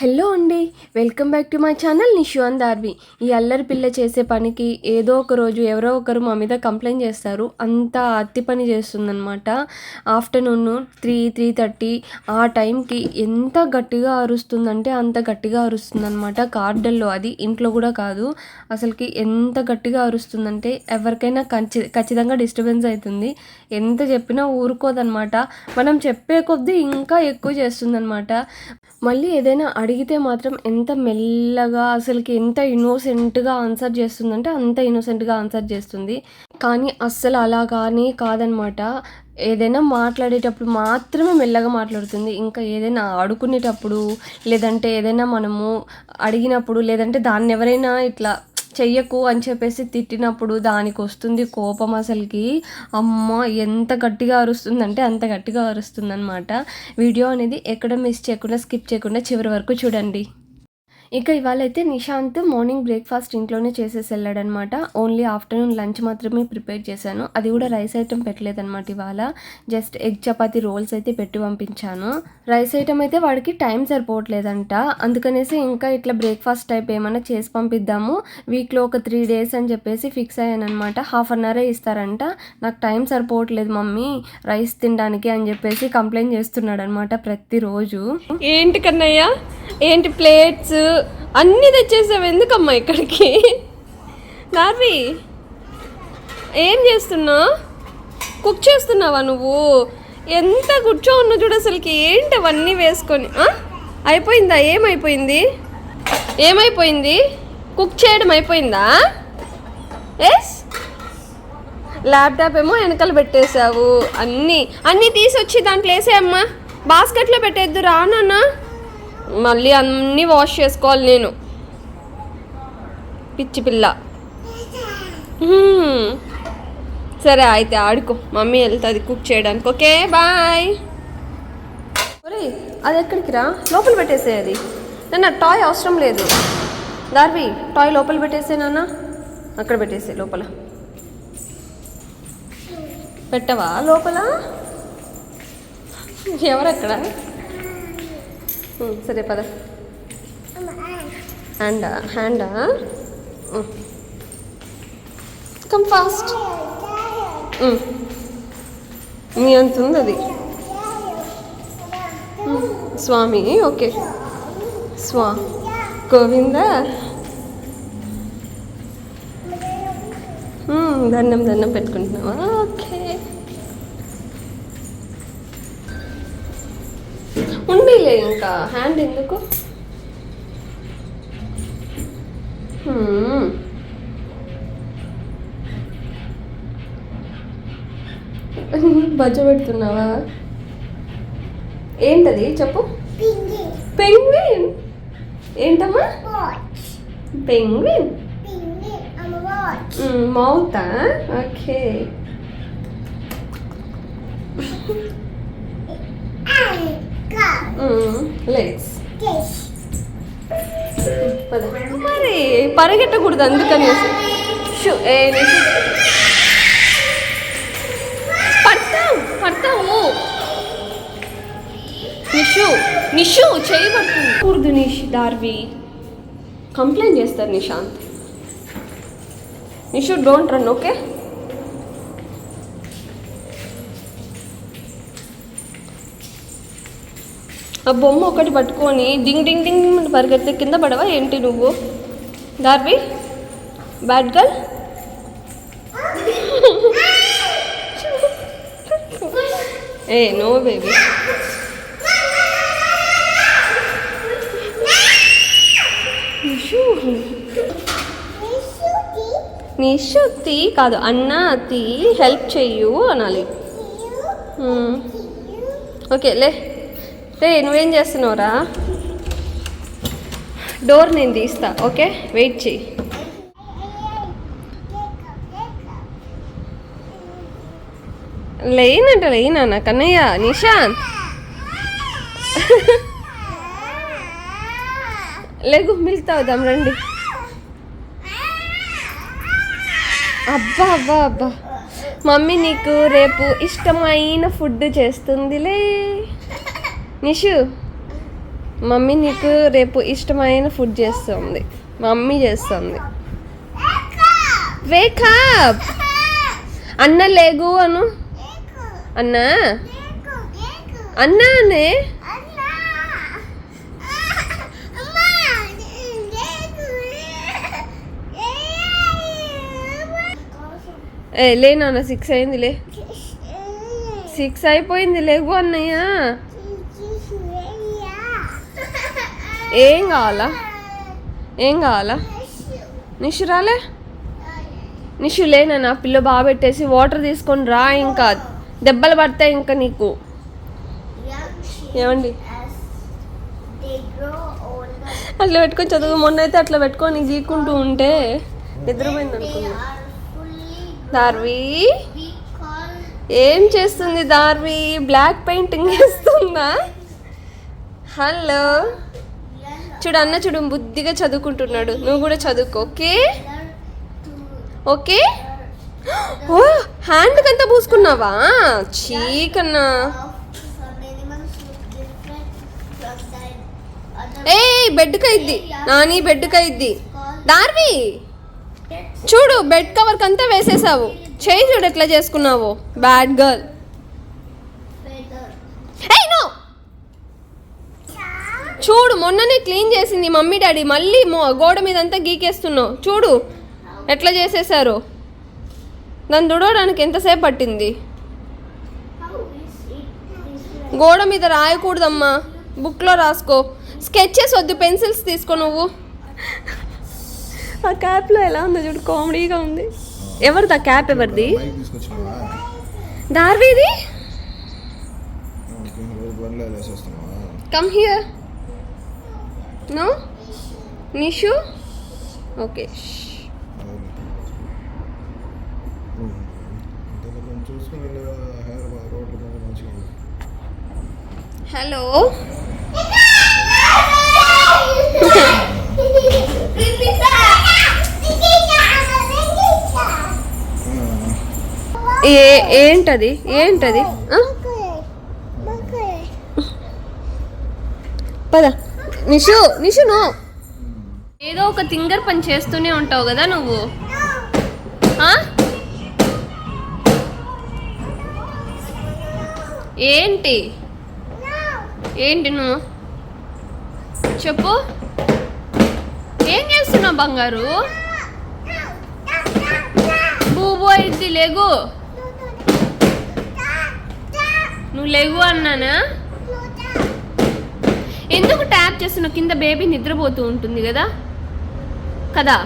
Hello అండి welcome back to my channel నిషువన్ దార్వి. ఈ అల్లరి పిల్ల చేసే పనికి ఏదో ఒక రోజు ఎవరో ఒకరు మా మీద కంప్లైంట్ చేస్తారు. అంత అత్తి పని చేస్తుందనమాట ఆఫ్టర్నూన్ త్రీ త్రీ థర్టీ ఆ టైంకి ఎంత గట్టిగా అరుస్తుందంటే అంత గట్టిగా అరుస్తుందనమాట కార్డల్లో. అది ఇంట్లో కూడా కాదు. అసలుకి ఎంత గట్టిగా అరుస్తుందంటే ఎవరికైనా ఖచ్చి ఖచ్చితంగా డిస్టర్బెన్స్ అవుతుంది ఎంత చెప్పినా ఊరుకోదనమాట మనం చెప్పే కొద్దీ ఇంకా ఎక్కువ చేస్తుందనమాట మళ్ళీ ఏదైనా అడిగితే మాత్రం ఎంత మెల్లగా అసలుకి ఎంత ఇన్నోసెంట్గా ఆన్సర్ చేస్తుందంటే అంత ఇన్నోసెంట్గా ఆన్సర్ చేస్తుంది. కానీ అస్సలు అలా కానీ కాదనమాట. ఏదైనా మాట్లాడేటప్పుడు మాత్రమే మెల్లగా మాట్లాడుతుంది. ఇంకా ఏదైనా ఆడుకునేటప్పుడు లేదంటే ఏదైనా మనము అడిగినప్పుడు లేదంటే దాన్ని ఎవరైనా ఇట్లా చెయ్యకు అని చెప్పేసి తిట్టినప్పుడు దానికి వస్తుంది కోపం అసలుకి. అమ్మ ఎంత గట్టిగా అరుస్తుందంటే అంత గట్టిగా అరుస్తుంది అనమాట వీడియో అనేది ఎక్కడ మిస్ చేయకుండా స్కిప్ చేయకుండా చివరి వరకు చూడండి. ఇక ఇవాళ అయితే నిశాంత్ మార్నింగ్ బ్రేక్ఫాస్ట్ ఇంట్లోనే చేసేసి వెళ్ళాడనమాట ఓన్లీ ఆఫ్టర్నూన్ లంచ్ మాత్రమే ప్రిపేర్ చేశాను. అది కూడా రైస్ ఐటమ్ పెట్టలేదనమాట ఇవాళ. జస్ట్ ఎగ్ చపాతి రోల్స్ అయితే పెట్టి పంపించాను. రైస్ ఐటమ్ అయితే వాడికి టైం సరిపోవట్లేదంట. అందుకనేసి ఇంకా ఇట్లా బ్రేక్ఫాస్ట్ టైప్ ఏమైనా చేసి పంపిద్దాము. వీక్లో ఒక త్రీ డేస్ అని చెప్పేసి ఫిక్స్ అయ్యాను అనమాట హాఫ్ అన్ అవరే ఇస్తారంట. నాకు టైం సరిపోవట్లేదు మమ్మీ. రైస్ తినడానికి అని చెప్పేసి కంప్లైంట్ చేస్తున్నాడు అనమాట ప్రతిరోజు. ఏంటి కన్నయ్య? ఏంటి ప్లేట్స్? అన్నీ తెచ్చేసావు ఎందుకమ్మా ఇక్కడికి? గార్వి ఏం చేస్తున్నావు? కుక్ చేస్తున్నావా నువ్వు? ఎంత కూర్చో ఉన్నా చూడు అసలుకి. ఏంటి అవన్నీ వేసుకొని? అయిపోయిందా? ఏమైపోయింది? ఏమైపోయింది? కుక్ చేయడం అయిపోయిందా? ఎస్? ల్యాప్టాప్ ఏమో వెనకాల పెట్టేశావు. అన్నీ అన్నీ తీసొచ్చి దాంట్లో వేసేయమ్మా. బాస్కెట్లో పెట్టేద్దు రానన్నా మళ్ళీ అన్నీ వాష్ చేసుకోవాలి నేను. పిచ్చి పిల్ల. సరే అయితే ఆడుకో. మమ్మీ వెళ్తుంది కుక్ చేయడానికి. Okay bye. ఒరే అది ఎక్కడికి రా? లోపల పెట్టేసే అది. నాన్న టాయ్ అవసరం లేదు. దార్వి టాయ్ లోపల పెట్టేసే నాన్న. అక్కడ పెట్టేసే లోపల. పెట్టవా? లోపల? ఎవరక్కడ? సరే పద. హ్యాండా హ్యాండా? కమ్ ఫాస్ట్ మీ అంత ఉంది అది స్వామి ఓకే. స్వా. గోవింద? దండం దండం పెట్టుకుంటున్నావా? ఓకే. ఇంకా హ్యాండ్ ఎందుకు? Hmm. బజ్జ పెడుతున్నావా? ఏంటది? చెప్పు. పెంగ్విన్ ఏంటమ్మా? పెంగ్విన్ మౌతా ఓకే లెగ్స్. మరి పరిగెట్టకూడదు అందుకనేసి. షూ ఏ నిషు పడతావు పడతావు. నిషు నిషు చేయబడుతుంది నిష్ దార్వి కంప్లైంట్ చేస్తారు Nishant. Nishu don't run okay ఆ బొమ్మ ఒకటి పట్టుకొని డింగ్ డింగ్ డింగ్ అని పరిగెడితే కింద పడవా? ఏంటి నువ్వు? గార్బీ బ్యాడ్ గర్ల్ ఏ నో బేబీ Nishuti. నిశుద్ధి కాదు అన్న అతి హెల్ప్ చెయ్యు అనాలి. Hmm. ఓకే లే. రే నువ్వేం చేస్తున్నావురా? డోర్ నేను తీస్తా ఓకే? వెయిట్ చెయ్యి. లేనంట లేనా? కన్నయ్య నిషాంత్ లేగు మిల్క్ తాగుదాం రండి. అబ్బా అబ్బా అబ్బా. మమ్మీ నీకు రేపు ఇష్టమైన ఫుడ్ చేస్తుందిలే. నిషు మమ్మీ నీకు రేపు ఇష్టమైన ఫుడ్ చేస్తుంది. మమ్మీ చేస్తుంది. వేకప్ అన్న లేగు అను. అన్నా? అన్నానే ఏ లే నాన్న సిక్స్ అయింది లే సిక్స్ అయిపోయింది లేవు అన్నయ్య. ఏం కావాలా? ఏం కావాలా? నిషు రాలే? నిషు లేనా పిల్ల బాగా పెట్టేసి వాటర్ తీసుకొని రా ఇంకా. దెబ్బలు పడతాయి ఇంకా నీకు. ఏమండి? అట్లా పెట్టుకొని చదువు మొన్న అయితే అట్లా పెట్టుకొని గీకుంటూ ఉంటే నిద్రపోయింది అనుకున్నా. దార్వి? ఏం చేస్తుంది దార్వి? బ్లాక్ పెయింటింగ్ వేస్తుందా హలో? చూడు అన్న చూడు బుద్ధిగా చదువుకుంటున్నాడు. నువ్వు కూడా చదువుకో ఓకే? ఓకే? ఓ హ్యాండ్ కంతా పూసుకున్నావా? చీకన్నా ఏ బెడ్కి అయింది నాని బెడ్కి అయింది దార్వి చూడు బెడ్ కవర్కి అంతా వేసేసావు. చేయి చూడు ఎట్లా చేసుకున్నావు. బ్యాడ్ గర్ల్ ఏయ్ నో చూడు మొన్ననే క్లీన్ చేసింది మమ్మీ డాడీ. మళ్ళీ మో- గోడ మీద అంతా గీకేస్తున్నావు. చూడు ఎట్లా చేసేసారు. దాన్ని దుడవడానికి ఎంతసేపు పట్టింది? గోడ మీద రాయకూడదమ్మా. బుక్లో రాసుకో. స్కెచెస్ వద్దు పెన్సిల్స్ తీసుకో నువ్వు. ఆ క్యాప్లో ఎలా ఉందో చూడు కామెడీగా ఉంది. ఎవరిది ఆ క్యాప్ ఎవరిది? దార్విది? Come here no Nishu okay. Hello ఏ ఏంటది? ఏంటది? పద. నిషు నిషు నో. ఏదో ఒక తింగర్ పని చేస్తూనే ఉంటావు కదా నువ్వు. ఏంటి? ఏంటి నువ్వు? చెప్పు. ఏం చేస్తున్నావు బంగారు? బూబో లేగు. నువ్వు లేగు అన్నానా? ఎందుకు ట్యాప్ చేస్తున్నావు కింద బేబీ నిద్రపోతూ ఉంటుంది కదా? కదా?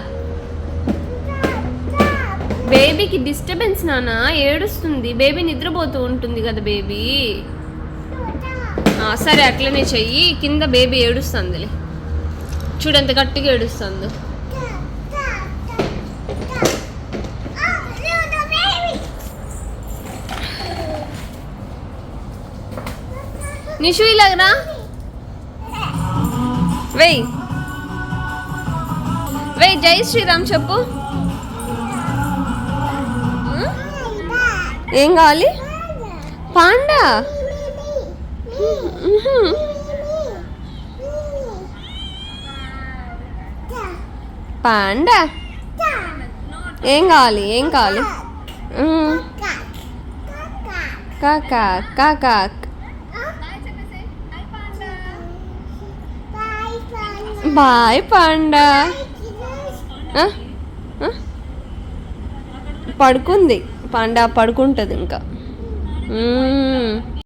బేబీకి డిస్టర్బెన్స్ నాన్న ఏడుస్తుంది. బేబీ నిద్రపోతూ ఉంటుంది కదా బేబీ? సరే అట్లనే చెయ్యి. కింద బేబీ ఏడుస్తుందిలే. చూడంత గట్టిగా ఏడుస్తుంది. నిషు ఇలాగరా వెయ్. వెయ్ జై శ్రీరామ్ చెప్పు. ఏం కావాలి? పాండా. పాండా. ఏం కావాలి? ఏం కావాలి? కాకా కాకా. Bye panda. ఆ? పడుకుంది. పాండా పడుకుంటుంది ఇంకా.